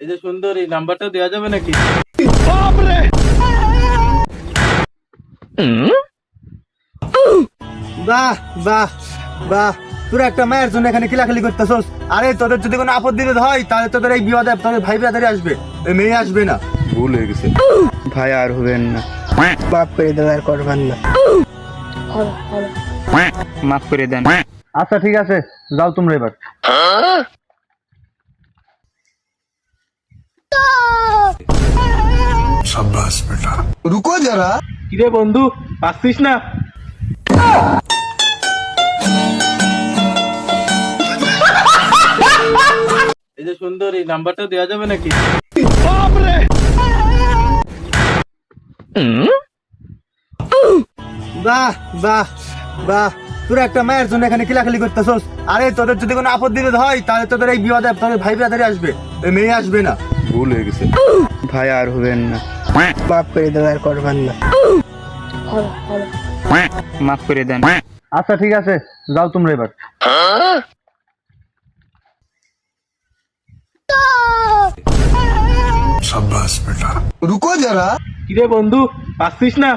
এই যে সুন্দর এই নাম্বারটা দেওয়া যাবে নাকি? বাহ বাহ বাহ। তোর একটা মায়ের জন্য এখানে কিলাখালি করতেছস। আরে তোদের যদি কোনো আপদ বিপদ হয় তাহলে তোদের এই বিপদে তোদের ভাই ব্রাদারি আসবে। এই মেয়ে আসবে না। ভুল হয়ে গেছে। ভাই আর হবেন না। বাপ করে দেন আর করবেন না। মাফ করে দেন। আচ্ছা ঠিক আছে। যাও তোমরা এবার। রুকো যারা। কিরে বন্ধু পাচ্ছিস না? এই যে সুন্দর এই নাম্বারটা দেওয়া যাবে নাকি? বাহ বাহ বাহ। তোর একটা মায়ের জন্য এখানে কিলাখালি করতেছস। আরে তোদের যদি কোনো আপদ বিপদ হয় তাহলে তোদের এই বিপদে তোদের ভাই ব্রাদারি আসবে মেয়ে আসবে না। ভুল হয়ে গেছে। ভাই আর হবেন না। বাপ করে দেন আর করবেন না। মাফ করে দেন। আচ্ছা ঠিক আছে যাও তোমরা এবার। রুকো যারা। কিরে বন্ধু আসছিস না?